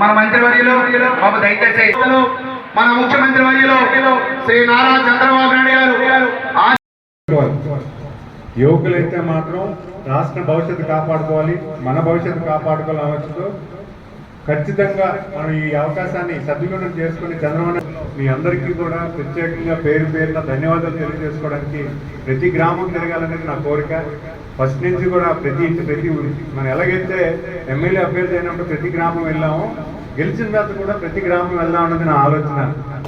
మన మంత్రివర్యులు బాబు దయచేసి మన ముఖ్యమంత్రి వర్యులు శ్రీ నారా చంద్రబాబు నాయుడు గారు ఆ- యువకులైతే మాత్రం రాష్ట్ర భవిష్యత్తు కాపాడుకోవాలి మన భవిష్యత్తు కాపాడుకోవాలి ఆలోచనతో ఖచ్చితంగా మనం ఈ అవకాశాన్ని సద్వినియోగం చేసుకుని చంద్రబాబు మీ అందరికీ కూడా ప్రత్యేకంగా పేరు పేరున ధన్యవాదాలు తెలియజేసుకోవడానికి ప్రతి గ్రామం తిరగాలనేది నా కోరిక. ఫస్ట్ నుంచి కూడా ప్రతి ఇంటి ప్రతి మనం ఎలాగైతే ఎమ్మెల్యే అభ్యర్థి అయినప్పుడు ప్రతి గ్రామం వెళ్ళాము గెలిచిన తర్వాత కూడా ప్రతి గ్రామం వెళ్దాం అన్నది నా ఆలోచన.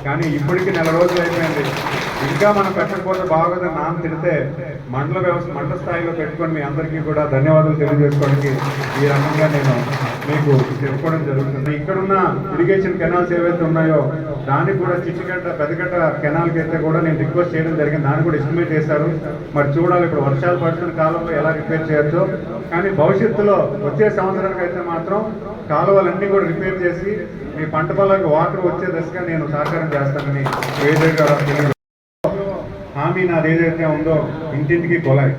కానీ ఇప్పటికి నెల రోజులు అయిపోయింది. ఇంకా మనం పెట్టకపోతే బాగోదని నాన్న తిడితే మండల వ్యవస్థ మండల స్థాయిలో పెట్టుకొని మీ అందరికీ కూడా ధన్యవాదాలు తెలియజేసుకోవడానికి ఈ రకంగా నేను మీకు చెప్పుకోవడం జరుగుతుంది. ఇక్కడున్న ఇరిగేషన్ కెనాల్స్ ఏవైతే ఉన్నాయో దానికి కూడా చిచ్చిగడ్డ పెద్దగడ్డ కెనాల్కి అయితే కూడా నేను రిక్వెస్ట్ చేయడం జరిగింది. దాన్ని కూడా ఎస్టిమేట్ చేశారు. మరి చూడాలి ఇప్పుడు వర్షాలు పడుతున్న కాలంలో ఎలా రిపేర్ చేయొచ్చో. కానీ భవిష్యత్తులో వచ్చే సంవత్సరానికి అయితే మాత్రం కాలువలన్నీ కూడా రిపేర్ చేసి మీ పంట పొలానికి వాటర్ వచ్చే దశగా నేను సహకారం చేస్తానని వేదర్ గారు హామీ నాది ఏదైతే ఉందో ఇంటింటికి కొలాయి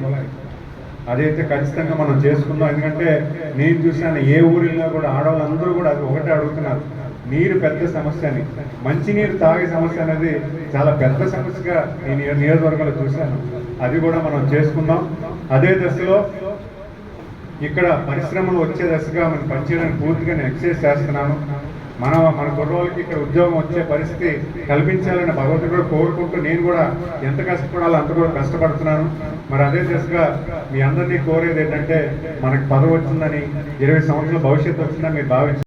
అదైతే ఖచ్చితంగా మనం చేసుకుందాం. ఎందుకంటే నేను చూసాను ఏ ఊరిలో కూడా ఆడవాళ్ళందరూ కూడా అది ఒకటే అడుగుతున్నారు. నీరు పెద్ద సమస్య అని. మంచినీరు తాగే సమస్య అనేది చాలా పెద్ద సమస్యగా నేను నియోజకవర్గంలో చూశాను. అది కూడా మనం చేసుకుందాం. అదే దశలో ఇక్కడ పరిశ్రమలు వచ్చే దశగా మనం పనిచేయడానికి పూర్తిగా నేను ఎక్సైజ్ చేస్తున్నాను. మన మన కుర్రోళ్ళకి ఇక్కడ ఉద్యోగం వచ్చే పరిస్థితి కల్పించాలని భగవంతుడు కూడా కోరుకుంటూ నేను కూడా ఎంత కష్టపడాలో అంత కూడా కష్టపడుతున్నాను. మరి అదే దిశగా మీ అందరినీ కోరేది ఏంటంటే మనకు పదవి వచ్చిందని ఇరవై సంవత్సరాల భవిష్యత్తు వచ్చిందని మీరు భావించారు